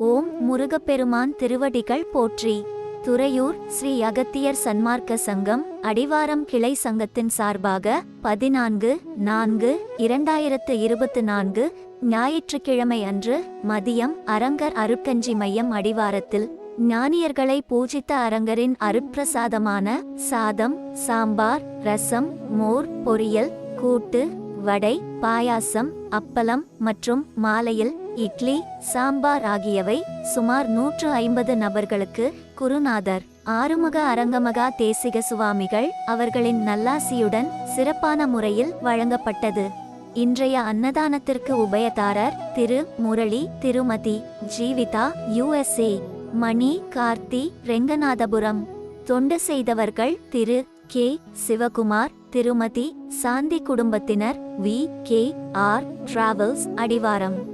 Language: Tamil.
ஓம் முருகப்பெருமான் திருவடிகள் போற்றி. துறையூர் ஸ்ரீ அகத்தியர் சன்மார்க்க சங்கம் அடிவாரம் கிளை சங்கத்தின் சார்பாக பதினான்கு நான்கு இரண்டாயிரத்து இருபத்து நான்கு ஞாயிற்றுக்கிழமை அன்று மதியம் அரங்கர் அருட்கஞ்சி மையம் அடிவாரத்தில் ஞானியர்களை பூஜித்த அரங்கரின் அருட்பிரசாதமான சாதம் சாம்பார் ரசம் மோர் பொரியல் கூட்டு வடை பாயாசம் அப்பளம் மற்றும் மாலையில் இட்லி சாம்பார் ஆகியவை சுமார் நூற்று ஐம்பது நபர்களுக்கு குருநாதர். ஆறுமுக அரங்கமகா தேசிக சுவாமிகள் அவர்களின் நல்லாசியுடன் சிறப்பான முறையில் வழங்கப்பட்டது. இன்றைய அன்னதானத்திற்கு உபயதாரர் திரு முரளி திருமதி ஜீவிதா யுஎஸ்ஏ. மணி கார்த்தி ரெங்கநாதபுரம். தொண்டு செய்தவர்கள் திரு கே. சிவகுமார் திருமதி சாந்தி குடும்பத்தினர் வி. கே. ஆர். டிராவல்ஸ் அடிவாரம்.